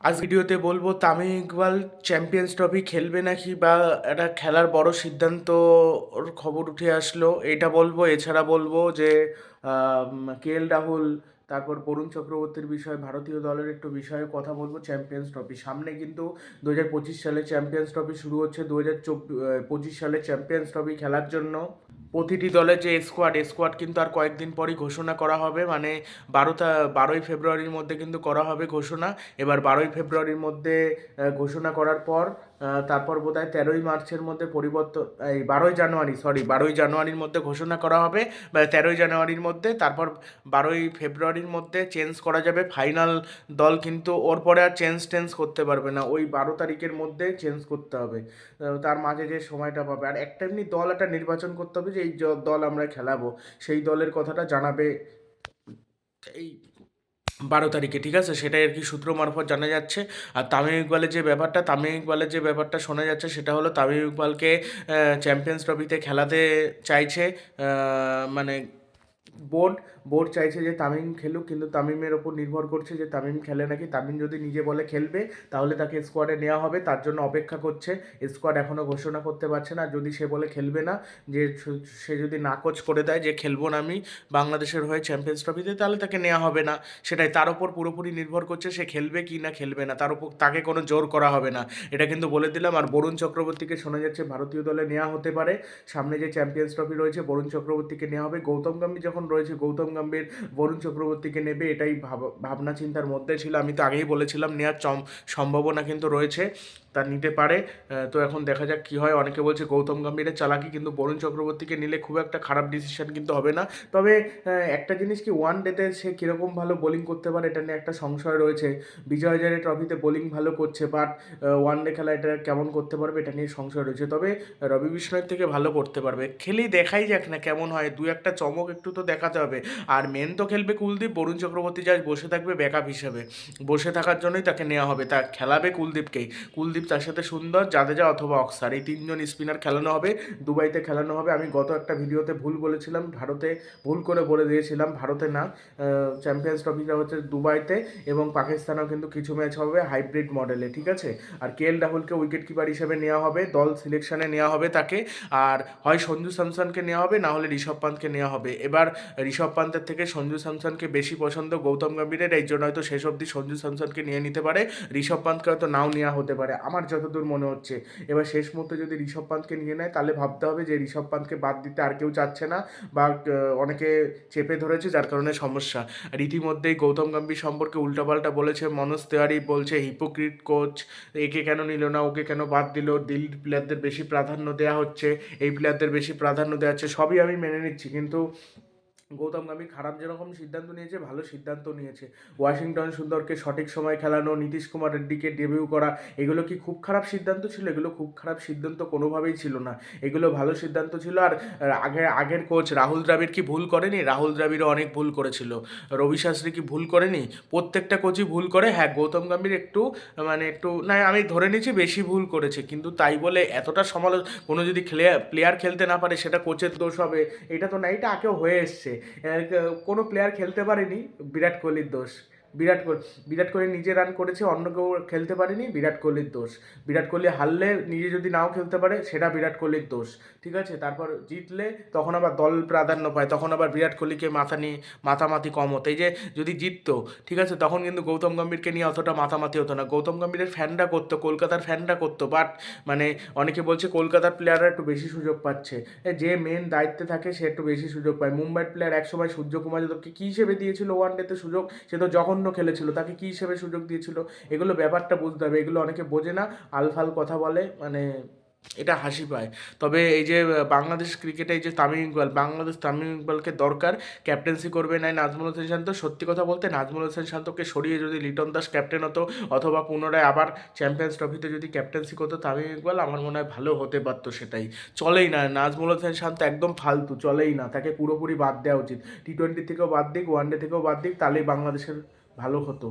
আজ ভিডিওতে বলব তামিম ইকবাল চ্যাম্পিয়ন্স ট্রফি খেলবে নাকি বা একটা খেলার বড় সিদ্ধান্ত খবর উঠে আসলো, এটা বলব। এছাড়া বলব যে কে এল রাহুল তারপর বরুণ চক্রবর্তীর বিষয়ে ভারতীয় দলের একটু বিষয়ে কথা বলব চ্যাম্পিয়ন্স ট্রফি সামনে কিন্তু দু হাজার পঁচিশ সালে চ্যাম্পিয়ন্স ট্রফি শুরু হচ্ছে দু হাজার পঁচিশ সালে চ্যাম্পিয়ন্স ট্রফি খেলার জন্য। প্রতিটি দলের যে স্কোয়াড স্কোয়াড কিন্তু আর কয়েকদিন পরই ঘোষণা করা হবে মানে বারোটা, বারোই ফেব্রুয়ারির মধ্যে কিন্তু করা হবে ঘোষণা। এবার বারোই ফেব্রুয়ারির মধ্যে ঘোষণা করার পর তারপর বোধ হয় তেরোই মার্চের মধ্যে পরিবর্তন, এই বারোই জানুয়ারি সরি বারোই জানুয়ারির মধ্যে ঘোষণা করা হবে, বা তেরোই জানুয়ারির মধ্যে, তারপর বারোই ফেব্রুয়ারির মধ্যে চেঞ্জ করা যাবে ফাইনাল দল কিন্তু ওর পরে আর চেঞ্জ টেঞ্জ করতে পারবে না, ওই বারো তারিখের মধ্যে চেঞ্জ করতে হবে তার মাঝে যে সময়টা পাবে, আর একটা এমনি দল একটা নির্বাচন করতে হবে যে এই দল আমরা খেলাবো, সেই দলের কথাটা জানাবে, এই বারো তারিখে, ঠিক আছে? সেটাই আর কি সূত্র মারফত জানা যাচ্ছে। আর তামিম ইকবালের যে ব্যাপারটা, তামিম ইকবালের যে ব্যাপারটা শোনা যাচ্ছে সেটা হলো তামিম ইকবালকে চ্যাম্পিয়ন্স ট্রফিতে খেলাতে চাইছে মানে বোর্ড বোর্ড চাইছে যে তামিম খেলুক, কিন্তু তামিমের ওপর নির্ভর করছে যে তামিম খেলে নাকি। তামিম যদি নিজে বলে খেলবে, তাহলে তাকে স্কোয়াডে নেওয়া হবে। তার জন্য অপেক্ষা করছে। স্কোয়াড এখনও ঘোষণা করতে পারছে না। যদি সে বলে খেলবে না, যে সে- যদি নাকচ করে দেয় যে খেলব না আমি বাংলাদেশের হয়ে চ্যাম্পিয়ন্স ট্রফিতে তাহলে তাকে নেওয়া হবে না। সেটাই তার ওপর পুরোপুরি নির্ভর করছে সে খেলবে কি না খেলবে না। তার উপর তাকে কোনো জোর করা হবে না। এটা কিন্তু বলে দিলাম। আর বরুণ চক্রবর্তীকে শোনা যাচ্ছে ভারতীয় দলে নেওয়া হতে পারে। সামনে যে চ্যাম্পিয়ন্স ট্রফি রয়েছে, বরুণ চক্রবর্তীকে নেওয়া হবে। গৌতম গম্ভীর যখন রয়েছে, গৌতম গম্ভীর বরুণ চক্রবর্তীকে নেবে, এটাই ভাব- ভাবনা চিন্তার মধ্যে ছিল। আমি তো আগেই বলেছিলাম নেওয়ার সম্ভাবনা কিন্তু রয়েছে। তা নিতে পারে। তো এখন দেখা যাক কি হয়। অনেকে বলছে গৌতম গম্ভীরের চালাকি, কিন্তু বরুণ চক্রবর্তীকে নিলে খুব একটা খারাপ ডিসিশন কিন্তু হবে না। তবে একটা জিনিস কি ওয়ান ডেতে সে কীরকম ভালো বোলিং করতে পারে, এটা নিয়ে একটা সংশয় রয়েছে। বিজয় হাজারে ট্রফিতে বোলিং ভালো করছে বাট ওয়ান ডে খেলা এটা কেমন করতে পারবে, এটা নিয়ে সংশয় রয়েছে। তবে, রবি বিষ্ণয়ের থেকে ভালো করতে পারবে। খেলেই দেখাই যাক না কেমন হয়। দু একটা চমক একটু তো দেখাতে হবে আর মেন তো খেলবে কুলদীপ, বরুণ চক্রবর্তী যা বসে থাকবে ব্যাকআপ হিসেবে। বসে থাকার জন্যই তাকে নেওয়া হবে। তা খেলাবে কুলদীপকেই। কুলদীপ তার সাথে সুন্দর জাদেজা অথবা অক্সার। এই তিনজন স্পিনার খেলানো হবে, দুবাইতে খেলানো হবে। আমি গত একটা ভিডিওতে ভুল বলেছিলাম, ভারতে ভুল করে বলে দিয়েছিলাম, ভারতে না চ্যাম্পিয়ন্স ট্রফিটা হচ্ছে দুবাইতে এবং পাকিস্তানেও কিন্তু কিছু ম্যাচ হবে হাইব্রিড মডেলে ঠিক আছে? আর কে এল রাহুলকে উইকেট কিপার হিসেবে নেওয়া হবে, দল সিলেকশনে নেওয়া হবে তাকে, আর হয় সঞ্জু স্যামসনকে নেওয়া হবে, না হলে ঋষভ পান্তকে নেওয়া হবে। এবার ঋষভ পান্তের থেকে সঞ্জু স্যামসনকে বেশি পছন্দ গৌতম গম্ভীরের, এই জন্য হয়তো শেষ অবধি সঞ্জু স্যামসনকে নিয়ে নিতে পারে, ঋষভ পান্তকে হয়তো নাও নেওয়া হতে পারে। আমার যতদূর মনে হচ্ছে। এবার শেষ মুহূর্তে যদি ঋষভ পান্তকে নিয়ে নেয়, তাহলে ভাবতে হবে যে ঋষভ পান্তকে বাদ দিতে আর কেউ চাচ্ছে না বা অনেকে চেপে ধরেছে যার কারণে সমস্যা। আর ইতিমধ্যেই গৌতম গম্ভীর সম্পর্কে উল্টাপাল্টা বলেছে, মনোজ তেওয়ারি বলছে হিপোক্রিট কোচ একে কেন নিল না, ওকে কেন বাদ দিল? দিল্লির প্লেয়ারদের বেশি প্রাধান্য দেওয়া হচ্ছে, এই প্লেয়ারদের বেশি প্রাধান্য দেওয়া হচ্ছে। সবই আমি মেনে নিচ্ছি, কিন্তু গৌতম গম্ভীর খারাপ যেরকম সিদ্ধান্ত নিয়েছে, ভালো সিদ্ধান্ত নিয়েছে। ওয়াশিংটন সুন্দরকে সঠিক সময় খেলানো, নীতিশ কুমার রেড্ডিকে ডেবিউ করা, এগুলো কি খুব খারাপ সিদ্ধান্ত ছিল? এগুলো খুব খারাপ সিদ্ধান্ত কোনোভাবেই ছিল না। এগুলো ভালো সিদ্ধান্ত ছিল আর আগে, আগের কোচ রাহুল দ্রাবিড় কি ভুল করেনি? রাহুল দ্রাবিড়ও অনেক ভুল করেছিল। রবি শাস্ত্রী কি ভুল করেনি? প্রত্যেকটা কোচই ভুল করে। হ্যাঁ গৌতম গম্ভীর একটু মানে একটু, না, আমি ধরে নিচ্ছি বেশি ভুল করেছে, কিন্তু তাই বলে এতটা সমালোচ কোনো যদি প্লেয়ার খেলতে না পারে, সেটা কোচের দোষ হবে। এটা তো না, এটা আগেও হয়ে এসছে। কোনো প্লেয়ার খেলতে পারেনি বিরাট কোহলির দোষ। বিরাট কোহলি বিরাট কোহলি নিজে রান করেছে, অন্য কেউ খেলতে পারেনি, বিরাট কোহলির দোষ। বিরাট কোহলি হারলে নিজে যদি নাও খেলতে পারে, সেটা বিরাট কোহলির দোষ। ঠিক আছে? তারপর জিতলে তখন আবার দল প্রাধান্য পায়, তখন আবার বিরাট কোহলিকে মাথা নিয়ে মাথামাতি কম হতো। এই যে যদি জিততো, ঠিক আছে? তখন কিন্তু গৌতম গম্ভীরকে নিয়ে অতটা মাথামাতি হতো না। গৌতম গম্ভীরের ফ্যানরা করতো, কলকাতার ফ্যানরা করতো বাট মানে অনেকে বলছে কলকাতার প্লেয়াররা একটু বেশি সুযোগ পাচ্ছে। যে মেন দায়িত্বে থাকে, সে একটু বেশি সুযোগ পায়। মুম্বাইয়ের প্লেয়ার একসময় সূর্যকুমার যাদবকে কী হিসেবে দিয়েছিল ওয়ান ডেতে সুযোগ? সে তো জঘন্য খেলেছিল, তাকে কী হিসেবে সুযোগ দিয়েছিল, এগুলো ব্যাপারটা বুঝতে হবে, এগুলো অনেকে বোঝে না, আলফাল কথা বলে মানে এটা হাসি পায়। তবে এই যে বাংলাদেশ ক্রিকেটে এই যে তামিম ইকবাল, বাংলাদেশ তামিম ইকবালকে দরকার, ক্যাপ্টেন্সি করবে নাই নাজমুল হোসেন শান্ত। সত্যি কথা বলতে, নাজমুল হোসেন শান্তকে সরিয়ে যদি লিটন দাস ক্যাপ্টেন হতো, অথবা পুনরায় আবার চ্যাম্পিয়ন্স ট্রফিতে যদি ক্যাপ্টেন্সি করতো তামিম ইকবাল, আমার মনে হয় ভালো হতে পারতো সেটাই। চলেই না, নাজমুল হোসেন শান্ত একদম ফালতু, চলেই না, তাকে পুরোপুরি বাদ দেওয়া উচিত। টি টোয়েন্টি থেকেও বাদ দিক ওয়ান ডে থেকেও বাদ দিক, তাহলেই বাংলাদেশের ভালো হতো।